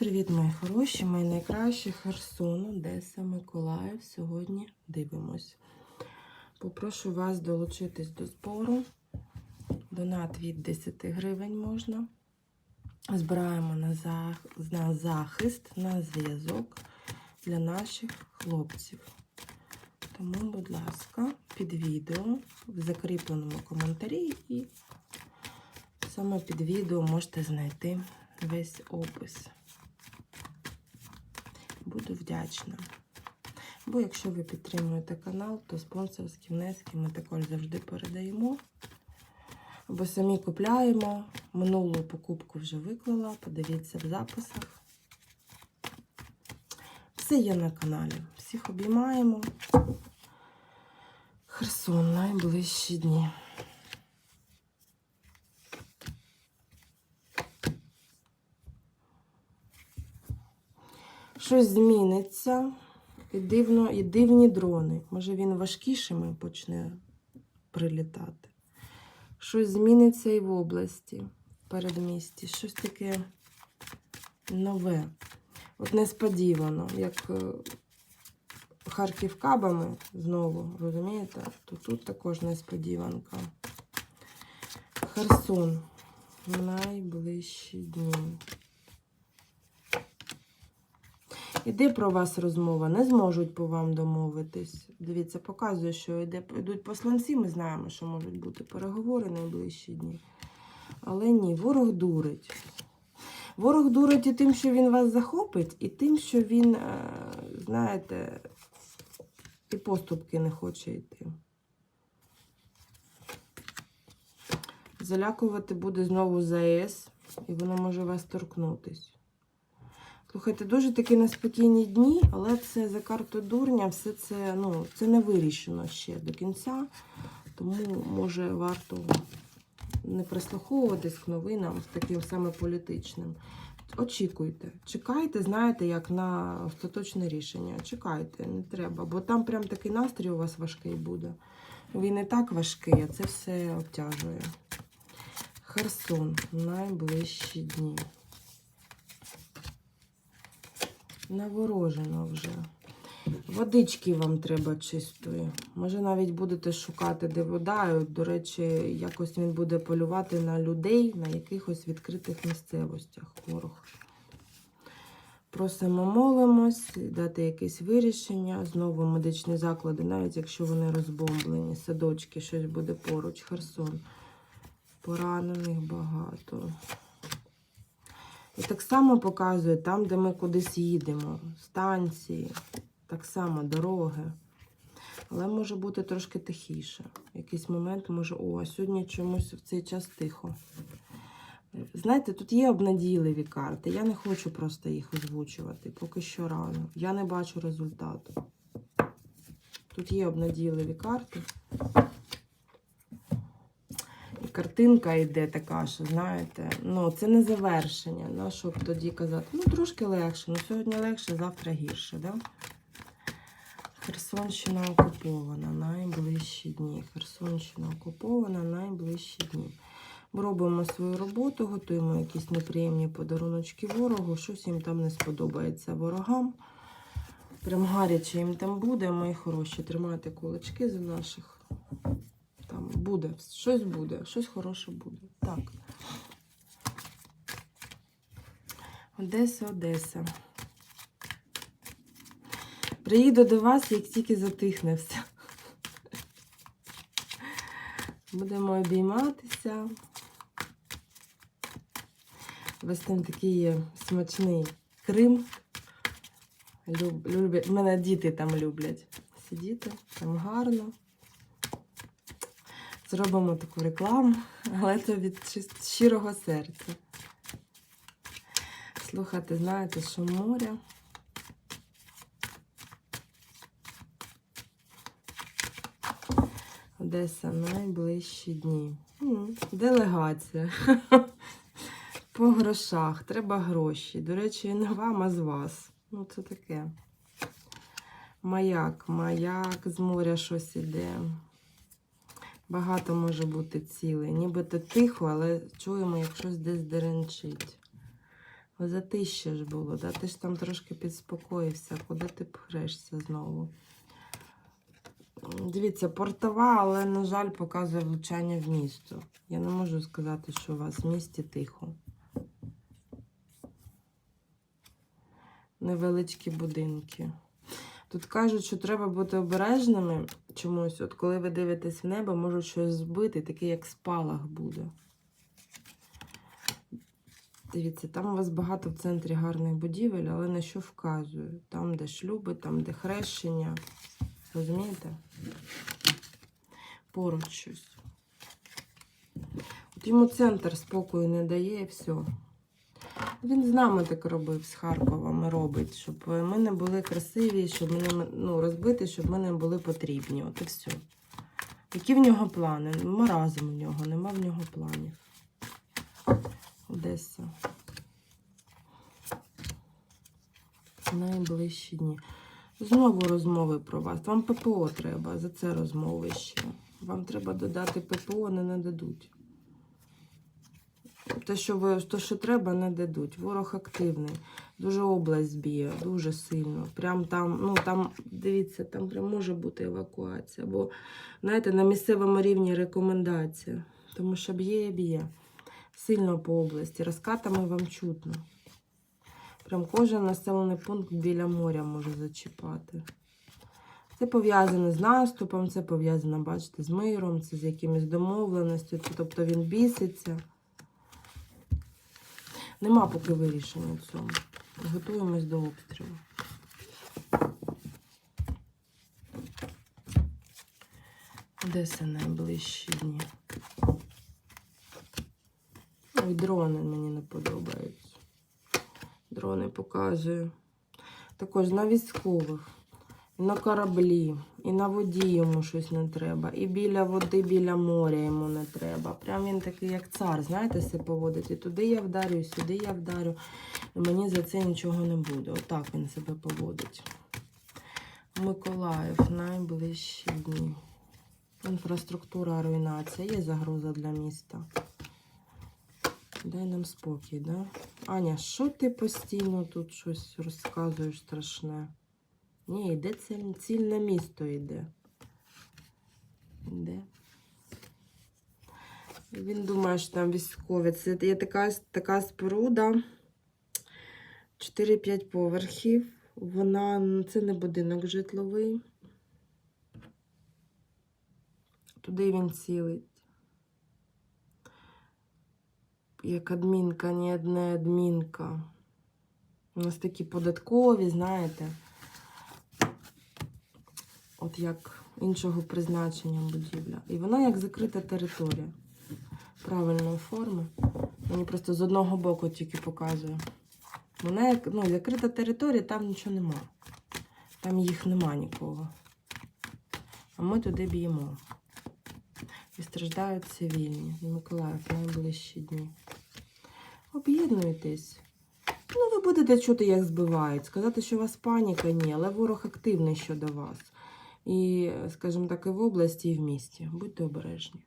Привіт, мої хороші, мої найкращі Херсон, Одеса, Миколаїв. Сьогодні дивимось. Попрошу вас долучитись до збору. Донат від 10 гривень можна. Збираємо на, зах... на захист, на зв'язок для наших хлопців. Тому, будь ласка, під відео в закріпленому коментарі і саме під відео можете знайти весь опис. Буду вдячна. Бо якщо ви підтримуєте канал, то спонсорські внески ми також завжди передаємо. Або самі купляємо. Минулу покупку вже виклала, подивіться в записах. Все є на каналі. Всіх обіймаємо. Херсон найближчі дні. Щось зміниться. І, дивно, і дивні дрони. Може він важкішими почне прилітати. Щось зміниться і в області, в передмісті. Щось таке нове. От несподівано, як е, Харків кабами знову, розумієте? То тут також несподіванка. Херсон. Найближчі дні. Іде про вас розмова, не зможуть по вам домовитись. Дивіться, показує, що йде, йдуть посланці, ми знаємо, що можуть бути переговори найближчі дні. Але ні, ворог дурить. Ворог дурить і тим, що він вас захопить, і тим, що він, е, знаєте, і поступки не хоче йти. Залякувати буде знову ЗАЕС, і воно може вас торкнутись. Слухайте, дуже такі неспокійні дні, але це за карту дурня, все це ну, це не вирішено ще до кінця. Тому, може, варто не прислуховуватись к новинам з таким саме політичним. Очікуйте, чекайте, знаєте, як на остаточне рішення. Чекайте, не треба, бо там прям такий настрій у вас важкий буде. Він і так важкий, а це все обтяжує. Херсон, найближчі дні. Наворожено вже. Водички вам треба чистої. Може, навіть будете шукати, де вода. До речі, якось він буде полювати на людей на якихось відкритих місцевостях. Ворог. Просимо, молимось, дати якесь вирішення. Знову медичні заклади, навіть якщо вони розбомблені, садочки, щось буде поруч. Херсон. Поранених багато. І так само показує там, де ми кудись їдемо, станції, так само дороги. Але може бути трошки тихіше. Якийсь момент може, о, а сьогодні чомусь в цей час тихо. Знаєте, тут є обнадійливі карти. Я не хочу просто їх озвучувати, поки що рано. Я не бачу результату. Тут є обнадійливі карти. Картинка йде така, що, знаєте, ну, це не завершення. Ну, щоб тоді казати, ну, трошки легше. Ну, сьогодні легше, завтра гірше, да? Херсонщина окупована найближчі дні. Херсонщина окупована найближчі дні. Ми робимо свою роботу, готуємо якісь неприємні подаруночки ворогу. Щось їм там не сподобається ворогам. Прям гаряче їм там буде, мої хороші. Тримайте кулачки за наших. Там буде, щось буде, щось хороше буде. Так. Одеса, Одеса. Приїду до вас, як тільки затихне все. Будемо обійматися. Вас там такий смачний Крим. Люб, люблять. Мене діти там люблять сидіти, там гарно. Зробимо таку рекламу, але це від щирого серця. Слухати, знаєте, що моря. Одеса найближчі дні. Делегація. По грошах. Треба гроші. До речі, не вам, а з вас. Ну, це таке. Маяк, маяк, з моря щось іде. Багато може бути цілей. Нібито тихо, але чуємо, як щось десь деренчить. Затище ж було, да? ти ж там трошки підспокоївся, куди ти пхрешся знову. Дивіться, портова, але, на жаль, показує влучання в місто. Я не можу сказати, що у вас в місті тихо. Невеличкі будинки. Тут кажуть, що треба бути обережними чомусь. От коли ви дивитесь в небо, можуть щось збити, такий як спалах буде. Дивіться, там у вас багато в центрі гарних будівель, але на що вказую? Там, де шлюби, там, де хрещення. Розумієте? Поруч щось. От йому центр спокою не дає і все. Він з нами так робив, з Харковом і робить, щоб ми не були красиві, щоб ми не ну, розбиті, щоб ми не були потрібні. От і все. Які в нього плани? Маразм в нього, нема в нього планів. Одеса. Найближчі дні. Знову розмови про вас. Вам ППО треба, за це розмови ще. Вам треба додати ППО, не нададуть. Те, що ви те, що треба, не дадуть. Ворог активний. Дуже область б'є, дуже сильно. Прям там, ну там, дивіться, там прям може бути евакуація. Бо, знаєте, на місцевому рівні рекомендація. Тому що б'є і б'є. Сильно по області. Розкатами вам чутно. Прям кожен населений пункт біля моря може зачіпати. Це пов'язано з наступом, це пов'язано, бачите, з миром, це з якимись домовленостями. Тобто він біситься. Нема поки вирішення цьому. Готуємось до обстрілу. Одеса найближчі дні. Ой, дрони мені не подобаються. Дрони показую. Також на військових, на кораблі, і на воді йому щось не треба. І біля води, біля моря йому не треба. Прям він такий, як цар, знаєте, себе поводить. І туди я вдарю, і сюди я вдарю. І мені за це нічого не буде. Отак він себе поводить. Миколаїв, найближчі дні. Інфраструктура, руйнація. Є загроза для міста. Дай нам спокій, да? Аня, що ти постійно тут щось розказуєш страшне? Ні, йде ціль, цільне місто йде. Йде. Він думає, що там військові. Це є така, така споруда. 4-5 поверхів. Вона, це не будинок житловий. Туди він цілить. Як адмінка, ні одна адмінка. У нас такі податкові, знаєте. От як іншого призначення будівля. І вона як закрита територія правильної форми. Мені просто з одного боку тільки показує. Вона як ну, закрита територія, там нічого нема. Там їх нема нікого. А ми туди б'ємо. І страждають цивільні. Миколаїв найближчі дні. Об'єднуйтесь. Ну, ви будете чути, як збивають. Сказати, що у вас паніка, ні, але ворог активний щодо вас. І, скажімо так, і в області, і в місті. Будьте обережні.